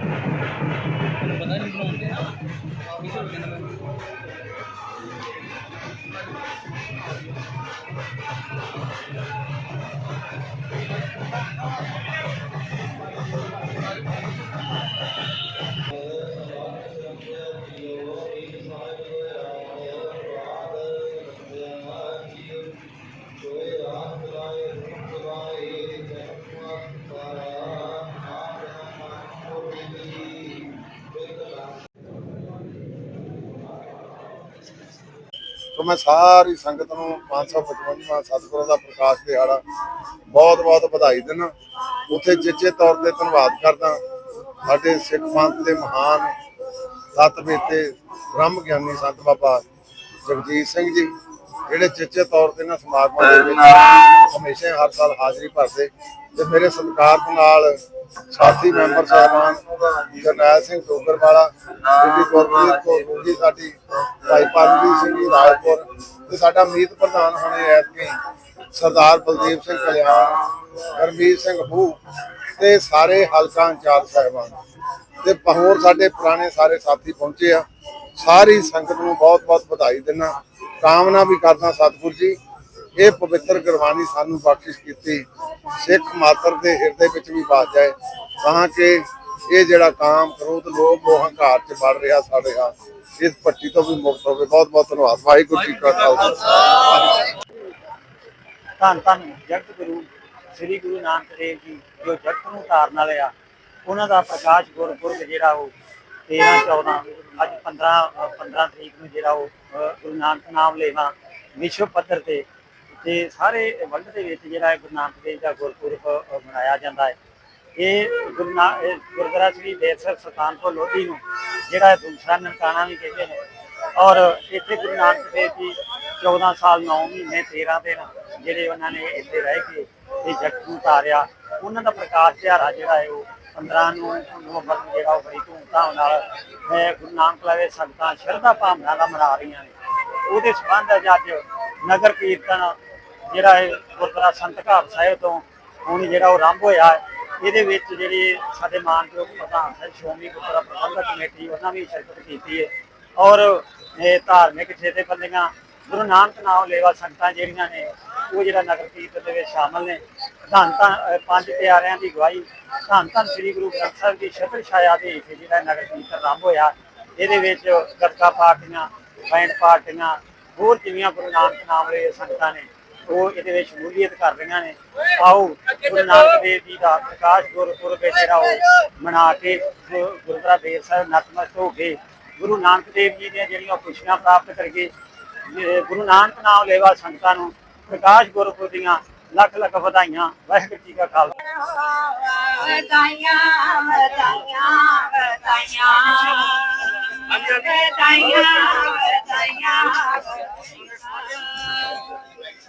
पता नहीं कौन है ऑफिस हो गया ना ਤੋਂ ਮੈਂ ਸਾਰੀ ਸੰਗਤ ਨੂੰ 555ਵਾਂ ਸਤਿਗੁਰਾਂ ਦਾ ਪ੍ਰਕਾਸ਼ ਦਿਹਾੜਾ ਬਹੁਤ ਬਹੁਤ ਵਧਾਈ ਦਿੰਦਾ। ਉੱਥੇ ਜਿੱਚੇ ਤੌਰ ਤੇ ਧੰਨਵਾਦ ਕਰਦਾ। ਸਾਡੇ ਸਿੱਖ ਪੰਥ ਦੇ ਮਹਾਨ ਸਤ ਬੇਤੇ ਬ੍ਰਹਮ ਗਿਆਨੀ ਸੰਤ ਬਾਬਾ ਜਗਜੀਤ ਸਿੰਘ ਜੀ, ਜਿਹੜੇ ਚੇਚੇ ਤੌਰ ਤੇ ਨਾ ਸਮਾਗਮਾਂ ਦੇ ਵਿੱਚ ਹਮੇਸ਼ਾ ਹਰ ਸਾਲ ਹਾਜ਼ਰੀ ਭਰਦੇ ਤੇ ਮੇਰੇ ਸਤਿਕਾਰ ਦੇ ਨਾਲ ਸਾਥੀ ਮੈਂਬਰ ਸਾਹਿਬਾਨ ਜਰਨੈਲ ਸਿੰਘ ਟੋਕਰ ਜੀ ਬੀਬੀ ਗੁਰਪ੍ਰੀਤ ਕੌਰ ਗੋਗੀ ਸਾਡੀ ਭਾਈ ਪਰਮਜੀਤ ਸਿੰਘ ਜੀ ਰਾਜਪੁਰ ਤੇ ਸਾਡਾ ਮੀਤ ਪ੍ਰਧਾਨ ਹੋਣੇ ਐਤਕੀ ਸਰਦਾਰ ਬਲਦੇਵ ਸਿੰਘ ਕਲਿਆਣ, ਹਰਮੀਤ ਸਿੰਘ ਹੂ ਤੇ ਸਾਰੇ ਹਲਕਾ ਇੰਚਾਰਜ ਸਾਹਿਬਾਨ। ਤੇ ਹੋਰ ਸਾਡੇ ਪੁਰਾਣੇ ਸਾਰੇ ਸਾਥੀ ਪਹੁੰਚੇ ਆ। ਸਾਰੀ ਸੰਗਤ ਨੂੰ ਬਹੁਤ ਬਹੁਤ ਵਧਾਈ ਦਿੰਦਾ। ਕਾਮਨਾ ਵੀ ਕਰਦਾ ਸਤਿਗੁਰ ਜੀ। ਇਹ ਪਵਿੱਤਰ ਗੁਰਬਾਣੀ ਸਾਨੂੰ ਬਖਸ਼ਿਸ਼ ਕੀਤੀ ਸਿੱਖ ਮਾਤਰ ਦੇ ਹਿਰਦੇ ਵਿੱਚ ਵੀ ਵਸ ਜਾਏ ਤਾਂ ਕਿ ਇਹ ਜਿਹੜਾ ਕਾਮ ਕ੍ਰੋਧ ਲੋਭ ਮੋਹ ਹੰਕਾਰ ਚ ਵੜ ਰਿਹਾ ਸਾਡੇ ਆ ਇਸ ਪੱਟੀ ਤੋਂ ਵੀ ਮੁਕਤ ਹੋਵੇ। ਬਹੁਤ ਬਹੁਤ ਧੰਨਵਾਦ। ਵਾਹਿਗੁਰੂ ਜੀ ਕਾ ਖਾਲਸਾ। ਧੰਨ ਧੰਨ ਜਗਤ ਗੁਰੂ ਸ੍ਰੀ ਗੁਰੂ ਨਾਨਕ ਦੇਵ ਜੀ ਜੋ ਜਗਤ ਨੂੰ ਤਾਰਨ ਵਾਲੇ ਆ ਉਹਨਾਂ ਦਾ ਪ੍ਰਕਾਸ਼ ਗੁਰਪੁਰਬ ਜਿਹੜਾ ਉਹ 13 14 ਅੱਜ 15 ਅ, 15 ਤਰੀਕ ਨੂੰ ਜਿਹੜਾ ਉਹ ਗੁਰੂ ਨਾਨਕ ਨਾਮ ਲੈਵਾ ਵਿਸ਼ਵ ਪੱਧਰ ਤੇ ਤੇ ਸਾਰੇ ਵਰਲਡ ਦੇ ਵਿੱਚ ਜਿਹੜਾ ਇਹ ਗੁਰੂ ਨਾਨਕ ਦੇਵ ਦਾ ਗੁਰਪੁਰਬ ਮਨਾਇਆ ਜਾਂਦਾ ਹੈ। ਇਹ ਗੁਰੂ ਨਾ, ਇਹ ਗੁਰਦੁਆਰਾ ਸ੍ਰੀ ਬੇਰਸਰ ਸੁਲਤਾਨਪੁਰ ਲੋਧੀ ਨੂੰ ਜਿਹੜਾ ਦੂਸਰਾ ਨਨਕਾਣਾ ਵੀ ਕਹਿੰਦੇ ਨੇ। ਔਰ ਇੱਥੇ ਗੁਰੂ ਨਾਨਕ ਦੇਵ ਜੀ 14 ਸਾਲ 9 ਮਹੀਨੇ 13 ਦਿਨ ਜਿਹੜੇ ਉਹਨਾਂ ਨੇ ਇੱਥੇ ਰਹਿ ਕੇ ਇਹ ਜਗਤ ਨੂੰ ਤਾਰਿਆ। ਉਹਨਾਂ ਦਾ ਪ੍ਰਕਾਸ਼ ਦਿਹਾੜਾ ਜਿਹੜਾ ਹੈ ਉਹ 15 ਨੂੰ ਨਵੰਬਰ ਨੂੰ ਜਿਹੜਾ ਉਹ ਬੜੀ ਧੂਮਧਾਮ ਨਾਲ ਗੁਰੂ ਨਾਨਕ ਲਾਵੇ ਸੰਗਤਾਂ ਸ਼ਰਧਾ ਭਾਵਨਾ ਨਾਲ ਮਨਾ ਰਹੀਆਂ ਨੇ। ਉਹਦੇ ਸੰਬੰਧ ਵਿੱਚ ਅੱਜ ਨਗਰ ਕੀਰਤਨ ਜਿਹੜਾ ਇਹ ਗੁਰਦੁਆਰਾ ਸੰਤ ਘਾਟ ਸਾਹਿਬ ਤੋਂ ਹੁਣ ਜਿਹੜਾ ਉਹ ਆਰੰਭ ਹੋਇਆ ਇਹਦੇ ਵਿੱਚ ਜਿਹੜੀ ਸਾਡੇ ਮਾਨਯੋਗ ਪ੍ਰਧਾਨ ਸਾਹਿਬ, ਸ਼੍ਰੋਮਣੀ ਗੁਰਦੁਆਰਾ ਪ੍ਰਬੰਧਕ ਕਮੇਟੀ, ਉਹਨਾਂ ਵੀ ਸ਼ਿਰਕਤ ਕੀਤੀ ਹੈ। ਔਰ ਇਹ ਧਾਰਮਿਕ ਜਥੇਬੰਦੀਆਂ ਗੁਰੂ ਨਾਨਕ ਨਾਮ ਲੇਵਾ ਸੰਗਤਾਂ ਜਿਹੜੀਆਂ ਨੇ, ਉਹ ਜਿਹੜਾ ਨਗਰ ਕੀਰਤਨ ਦੇ ਵਿੱਚ ਸ਼ਾਮਲ ਨੇ। ਧੰਨ ਧੰਨ ਪੰਜ ਪਿਆਰਿਆਂ ਦੀ ਗਵਾਹੀ ਧੰਨ ਧੰਨ ਸ੍ਰੀ ਗੁਰੂ ਗ੍ਰੰਥ ਸਾਹਿਬ ਦੀ ਛਤਰ ਛਾਇਆ ਦੇ ਹੇਠ ਜਿਹੜਾ ਨਗਰ ਕੀਰਤਨ ਆਰੰਭ ਹੋਇਆ। ਇਹਦੇ ਵਿੱਚ ਗੱਤਕਾ ਪਾਰਟੀਆਂ, ਬੈਂਡ ਪਾਰਟੀਆਂ, ਹੋਰ ਜਿੰਨੀਆਂ ਗੁਰੂ ਨਾਨਕ ਨਾਮ ਲੇਵਾ ਸੰਗਤਾਂ ਨੇ ਉਹ ਇਹਦੇ ਵਿੱਚ ਸ਼ਮੂਲੀਅਤ ਕਰ ਰਹੀਆਂ ਨੇ। ਆਓ, ਗੁਰੂ ਨਾਨਕ ਦੇਵ ਜੀ ਦਾ ਪ੍ਰਕਾਸ਼ ਗੁਰਪੁਰਬ ਜਿਹੜਾ ਉਹ ਮਨਾ ਕੇ ਗੁਰਦੁਆਰਾ ਬੇਰ ਸਾਹਿਬ ਨਤਮਸਤ ਹੋ ਕੇ ਗੁਰੂ ਨਾਨਕ ਦੇਵ ਜੀ ਦੀਆਂ ਜਿਹੜੀਆਂ ਖੁਸ਼ੀਆਂ ਪ੍ਰਾਪਤ ਕਰਕੇ ਗੁਰੂ ਨਾਨਕ ਨਾਮ ਲੈਵਾ ਸੰਗਤਾਂ ਨੂੰ, ਪ੍ਰਕਾਸ਼ ਗੁਰਪੁਰਬ ਦੀਆਂ ਲੱਖ ਲੱਖ ਵਧਾਈਆਂ, ਵਾਹਿਗੁਰੂ ਜੀ ਕਾ ਖਾਲਸਾ। ਵਧਾਈਆਂ ਵਧਾਈਆਂ ਵਧਾਈਆਂ ਵਧਾਈਆਂ ਵਧਾਈਆਂ।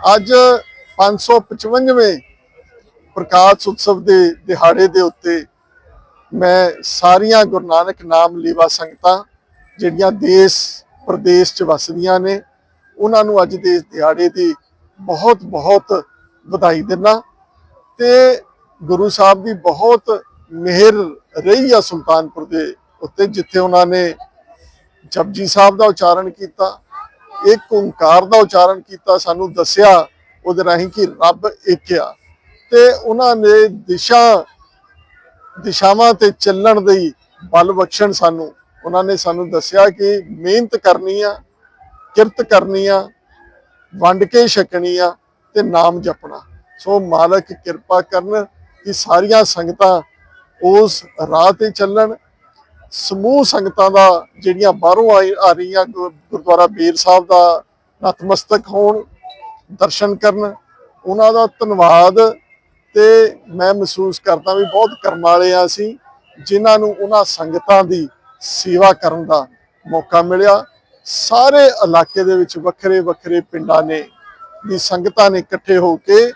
ਅੱਜ 555ਵੇਂ ਪ੍ਰਕਾਸ਼ ਉਤਸਵ ਦੇ ਦਿਹਾੜੇ ਦੇ ਉੱਤੇ ਮੈਂ ਸਾਰੀਆਂ ਗੁਰੂ ਨਾਨਕ ਨਾਮ ਲੇਵਾ ਸੰਗਤਾਂ ਜਿਹੜੀਆਂ ਦੇਸ਼, ਪ੍ਰਦੇਸ਼ ਚ ਵਸਦੀਆਂ ਨੇ, ਉਹਨਾਂ ਨੂੰ ਅੱਜ ਦੇ ਇਸ ਦਿਹਾੜੇ ਦੀ ਬਹੁਤ ਬਹੁਤ ਵਧਾਈ ਦਿੰਦਾ ਤੇ ਗੁਰੂ ਸਾਹਿਬ ਦੀ ਬਹੁਤ ਮਿਹਰ ਰਹੀ ਆ ਸੁਲਤਾਨਪੁਰ ਦੇ ਉੱਤੇ, ਜਿੱਥੇ ਉਹਨਾਂ ਨੇ ਜਪਜੀ ਸਾਹਿਬ ਦਾ ਉਚਾਰਨ ਕੀਤਾ ਇੱਕ ਓੰਕਾਰ ਦਾ ਉਚਾਰਨ ਕੀਤਾ, ਸਾਨੂੰ ਦੱਸਿਆ ਉਹਦੇ ਰਾਹੀਂ ਕਿ ਰੱਬ ਇੱਕ ਆ ਤੇ ਉਹਨਾਂ ਨੇ ਦਿਸ਼ਾ, ਦਿਸ਼ਾਵਾਂ ਤੇ ਚੱਲਣ ਦੀ ਬਲ ਬਖਸ਼ਣ ਸਾਨੂੰ। ਉਹਨਾਂ ਨੇ ਸਾਨੂੰ ਦੱਸਿਆ ਕਿ ਮਿਹਨਤ ਕਰਨੀ ਆ, ਕਿਰਤ ਕਰਨੀ ਆ, ਵੰਡ ਕੇ ਛਕਣੀ ਆ ਤੇ ਨਾਮ ਜਪਣਾ। ਸੋ ਮਾਲਕ ਕਿਰਪਾ ਕਰਨ ਕਿ ਸਾਰੀਆਂ ਸੰਗਤਾਂ ਉਸ ਰਾਹ ਤੇ ਚੱਲਣ ਸਮੂਹ ਸੰਗਤਾਂ ਦਾ ਜਿਹੜੀਆਂ ਬਾਹਰੋਂ ਆਈ- ਆ ਰਹੀਆਂ ਗੁਰ- ਗੁਰਦੁਆਰਾ ਬੀਰ ਸਾਹਿਬ ਦਾ ਨਤਮਸਤਕ ਹੋਣ, ਦਰਸ਼ਨ ਕਰਨ, ਉਹਨਾਂ ਦਾ ਧੰਨਵਾਦ ਤੇ ਮੈਂ ਮਹਿਸੂਸ ਕਰਦਾ ਵੀ ਬਹੁਤ ਕਰਮ ਵਾਲੇ ਆ ਅਸੀਂ, ਜਿਨ੍ਹਾਂ ਨੂੰ ਉਹਨਾਂ ਸੰਗਤਾਂ ਦੀ ਸੇਵਾ ਕਰਨ ਦਾ ਮੌਕਾ ਮਿਲਿਆ। ਸਾਰੇ ਇਲਾਕੇ ਦੇ ਵਿੱਚ ਵੱਖਰੇ ਵੱਖਰੇ ਪਿੰਡਾਂ ਨੇ ਦੀ ਸੰਗਤਾਂ ਨੇ ਇਕੱਠੇ ਹੋ ਕੇ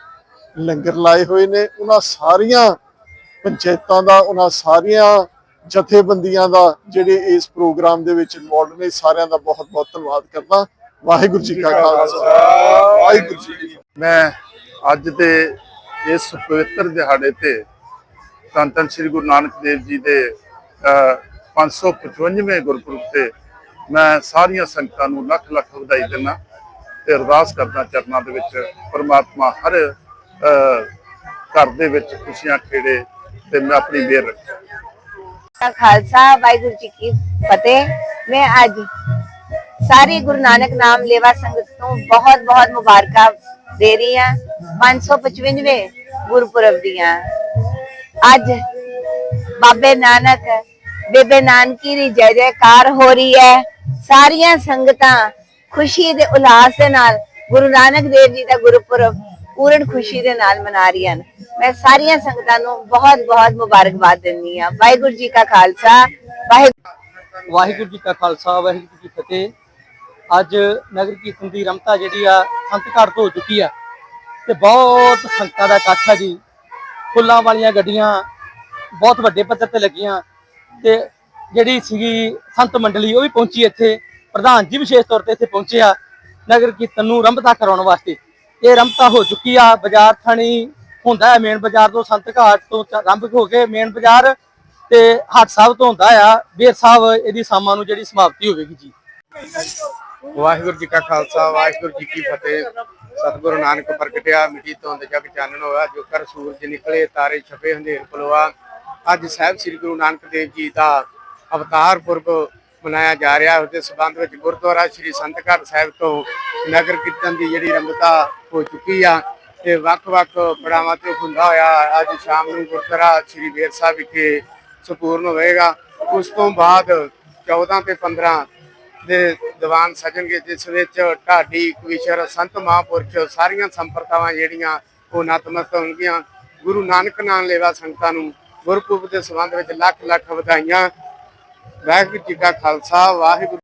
ਲੰਗਰ ਲਾਏ ਹੋਏ ਨੇ। ਉਹਨਾਂ ਸਾਰੀਆਂ ਪੰਚਾਇਤਾਂ ਦਾ, ਉਹਨਾਂ ਸਾਰੀਆਂ ਜਥੇਬੰਦੀਆਂ ਦਾ ਜਿਹੜੇ ਇਸ ਪ੍ਰੋਗਰਾਮ ਦੇ ਵਿੱਚ ਇਨਵੋਲਡ ਨੇ ਸਾਰਿਆਂ ਦਾ ਬਹੁਤ ਬਹੁਤ ਧੰਨਵਾਦ ਕਰਦਾ। ਵਾਹਿਗੁਰੂ ਜੀ ਕਾ ਖਾਲਸਾ। ਵਾਹਿਗੁਰੂ ਜੀ ਮੈਂ ਅੱਜ ਦੇ ਇਸ ਪਵਿੱਤਰ ਦਿਹਾੜੇ ਤੇ ਧੰਨ ਧੰਨ ਸ੍ਰੀ ਗੁਰੂ ਨਾਨਕ ਦੇਵ ਜੀ ਦੇ ਅਹ, 555ਵੇਂ ਗੁਰਪੁਰਬ ਤੇ ਮੈਂ ਸਾਰੀਆਂ ਸੰਗਤਾਂ ਨੂੰ ਲੱਖ ਲੱਖ ਵਧਾਈ ਦਿੰਦਾ ਤੇ ਅਰਦਾਸ ਕਰਦਾ ਚਰਨਾਂ ਦੇ ਵਿੱਚ ਪਰਮਾਤਮਾ ਹਰ ਘਰ ਦੇ ਵਿੱਚ ਖੁਸ਼ੀਆਂ ਖੇੜੇ ਤੇ ਮੈਂ ਆਪਣੀ ਮਿਹਰ ਰੱਖੇ। ਦਾ ਖਾਲਸਾ, ਵਾਹਿਗੁਰੂ ਜੀ ਕੀ ਫਤਿਹ। ਮੈਂ ਅੱਜ ਸਾਰੀ ਗੁਰੂ ਨਾਨਕ ਨਾਮ ਲੇਵਾ ਸੰਗਤ ਨੂੰ ਬਹੁਤ ਬਹੁਤ ਮੁਬਾਰਕਾਂ ਦੇ ਰਹੀ ਹਾਂ। 555ਵੇਂ ਗੁਰਪੁਰਬ ਦੀਆਂ। ਅੱਜ ਬਾਬੇ ਨਾਨਕ, ਬੇਬੇ ਨਾਨਕੀ ਦੀ ਜੈ ਜੈਕਾਰ ਹੋ ਰਹੀ ਹੈ। ਸਾਰੀਆਂ ਸੰਗਤਾਂ ਖੁਸ਼ੀ ਦੇ ਉਲਾਸ ਦੇ ਨਾਲ ਗੁਰੂ ਨਾਨਕ ਦੇਵ ਜੀ ਦਾ ਗੁਰਪੁਰਬ ਪੂਰਨ ਖੁਸ਼ੀ ਦੇ ਨਾਲ ਮਨਾ ਰਹੀਆਂ ਨੇ ਮੈਂ ਸਾਰੀਆਂ ਸੰਗਤਾਂ ਨੂੰ ਬਹੁਤ ਬਹੁਤ ਮੁਬਾਰਕਬਾਦ ਦਿੰਦੀ ਹਾਂ। ਵਾਹਿਗੁਰੂ ਜੀ ਕਾ ਖਾਲਸਾ, ਵਾਹਿਗੁਰੂ ਵਾਹਿਗੁਰੂ ਜੀ ਕਾ ਖਾਲਸਾ, ਵਾਹਿਗੁਰੂ ਜੀ ਕੀ ਫਤਿਹ। ਅੱਜ ਨਗਰ ਕੀਰਤਨ ਦੀ ਰਮਤਾ ਜਿਹੜੀ ਆ, ਸੰਤ ਘਾਟ ਤੋਂ ਹੋ ਚੁੱਕੀ ਆ ਤੇ ਬਹੁਤ ਸੰਗਤਾਂ ਦਾ ਇਕੱਠ ਆ ਜੀ। ਫੁੱਲਾਂ ਵਾਲੀਆਂ ਗੱਡੀਆਂ ਬਹੁਤ ਵੱਡੇ ਪੱਧਰ ਤੇ ਲੱਗੀਆਂ ਤੇ ਜਿਹੜੀ ਸੀਗੀ ਸੰਤ ਮੰਡਲੀ, ਉਹ ਵੀ ਪਹੁੰਚੀ ਇੱਥੇ। ਪ੍ਰਧਾਨ ਜੀ ਵਿਸ਼ੇਸ਼ ਤੌਰ ਤੇ ਇੱਥੇ ਪਹੁੰਚਿਆ ਨਗਰ ਕੀਰਤਨ ਨੂੰ ਰੰਭਤਾ ਕਰਾਉਣ ਵਾਸਤੇ। ਇਹ ਰੰਭਤਾ ਹੋ ਚੁੱਕੀ ਆ, ਬਾਜ਼ਾਰ ਥਾਣੀ ਹੁੰਦਾ ਹੈ ਮੇਨ ਬਾਜ਼ਾਰ ਤੋਂ ਸੰਤ ਘਾਟ ਤੋਂ ਆਰੰਭ ਹੋ ਕੇ ਮੇਨ ਬਾਜ਼ਾਰ ਤੇ ਹੱਟ ਸਾਹਿਬ ਤੋਂ ਹੁੰਦਾ ਆ। ਬੇਰ ਸਾਹਿਬ, ਇਹਦੀ ਸਾਮਾਂ ਨੂੰ ਜਿਹੜੀ ਸਮਾਪਤੀ ਹੋਵੇਗੀ ਜੀ। ਵਾਹਿਗੁਰੂ ਜੀ ਕਾ ਖਾਲਸਾ, ਵਾਹਿਗੁਰੂ ਜੀ ਕੀ ਫਤਿਹ। ਸਤਿਗੁਰੂ ਨਾਨਕ ਪ੍ਰਗਟਿਆ, ਮਿੱਟੀ ਤੋਂ ਜਗ ਚਾਨਣ ਹੋਇਆ, ਜੋ ਕਰ ਸੂਰਜ ਨਿਕਲੇ, ਤਾਰੇ ਛਪੇ, ਹਨੇਰ ਪਲਵਾ ਅੱਜ ਸਾਹਿਬ ਸ੍ਰੀ ਗੁਰੂ ਨਾਨਕ ਦੇਵ ਜੀ ਦਾ ਅਵਤਾਰ ਪੁਰਬ ਮਨਾਇਆ ਜਾ ਰਿਹਾ ਉਸ ਦੇ ਸਬੰਧ ਵਿੱਚ ਗੁਰਦੁਆਰਾ ਸ੍ਰੀ ਸੰਤ ਘਰ ਸਾਹਿਬ ਤੋਂ ਨਗਰ ਕੀਰਤਨ ਦੀ ਜਿਹੜੀ ਰੰਭਤਾ ਹੋ ਚੁੱਕੀ ਆ। ਤੇ ਵੱਖ-ਵੱਖ ਪੜਾਵਾਂ ਤੇ ਹੁੰਦਾ ਹੋਇਆ ਅੱਜ ਸ਼ਾਮ ਨੂੰ ਗੁਰਦੁਆਰਾ ਸ੍ਰੀ ਬੇਰ ਸਾਹਿਬ ਵਿਖੇ ਸੰਪੂਰਨ ਹੋਵੇਗਾ ਉਸ ਤੋਂ ਬਾਅਦ 14 ਤੇ 15 ਦੇ ਦੀਵਾਨ ਸਜਣਗੇ, ਜਿਸ ਵਿੱਚ ਢਾਡੀ, ਕਵੀਸ਼ਰ, ਸੰਤ ਮਹਾਂਪੁਰਖ ਸਾਰੀਆਂ ਸੰਪਰਦਾਵਾਂ ਜਿਹੜੀਆਂ ਉਹ ਨਤਮਸਤਕ ਹੋਣਗੀਆਂ। ਗੁਰੂ ਨਾਨਕ ਨਾਮ ਲੇਵਾ ਸੰਗਤਾਂ ਨੂੰ ਗੁਰਪੁਰਬ ਦੇ ਸੰਬੰਧ ਵਿੱਚ ਲੱਖ ਲੱਖ ਵਧਾਈਆਂ। ਵਾਹਿਗੁਰੂ ਜੀ ਕਾ ਖਾਲਸਾ, ਵਾਹਿਗੁਰੂ